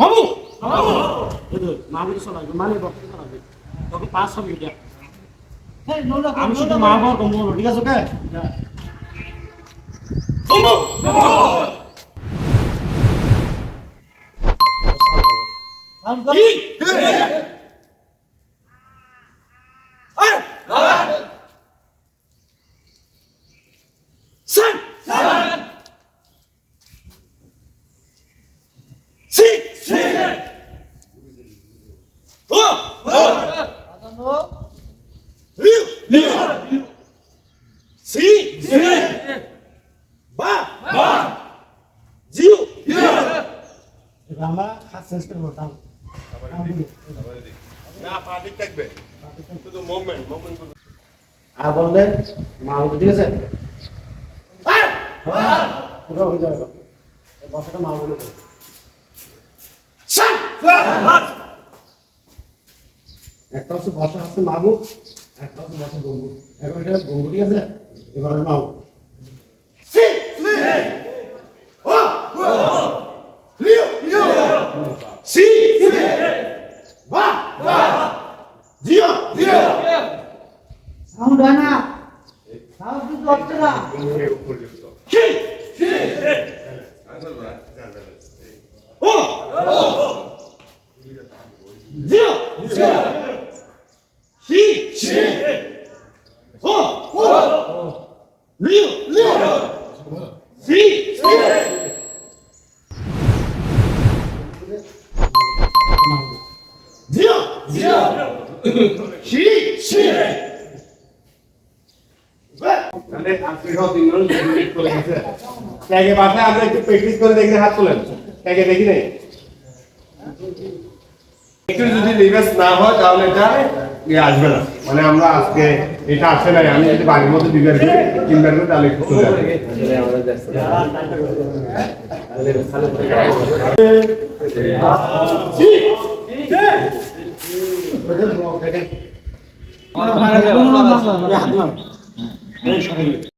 मामू मामू ये मामू की सोना माने बाप की सोना तो के पास सब गया नहीं नो ना हम शुद्ध मां बाप को मोर ठीक है सके मामू मामू हम कर শেষ না থাকবে শুধু মুভমেন্ট মুভমেন্ট আর বললে মা উঠে আছে পুরো হয়ে যাবে বসাটা মা বলে একটা হচ্ছে বসা হচ্ছে মামু একটা হচ্ছে বসা গঙ্গু এখন এটা গঙ্গু ঠিক আছে এবার হচ্ছে মামু সাউন্ড হয় না পর্যন্ত তাহলে আজকে সব তিনজন প্র্যাকটিস করে গেছে আমরা একটু প্র্যাকটিস করে দেখলে হাত তোলেন। দেখি নাই? একটু যদি রিভার্স না হয় তাহলে এটা ইয়ে আসবে না মানে আমরা আজকে এটা আসে নাই আমি যদি বাড়ির মধ্যে দুইবার করি তিনবার করি তাহলে চলে আসবে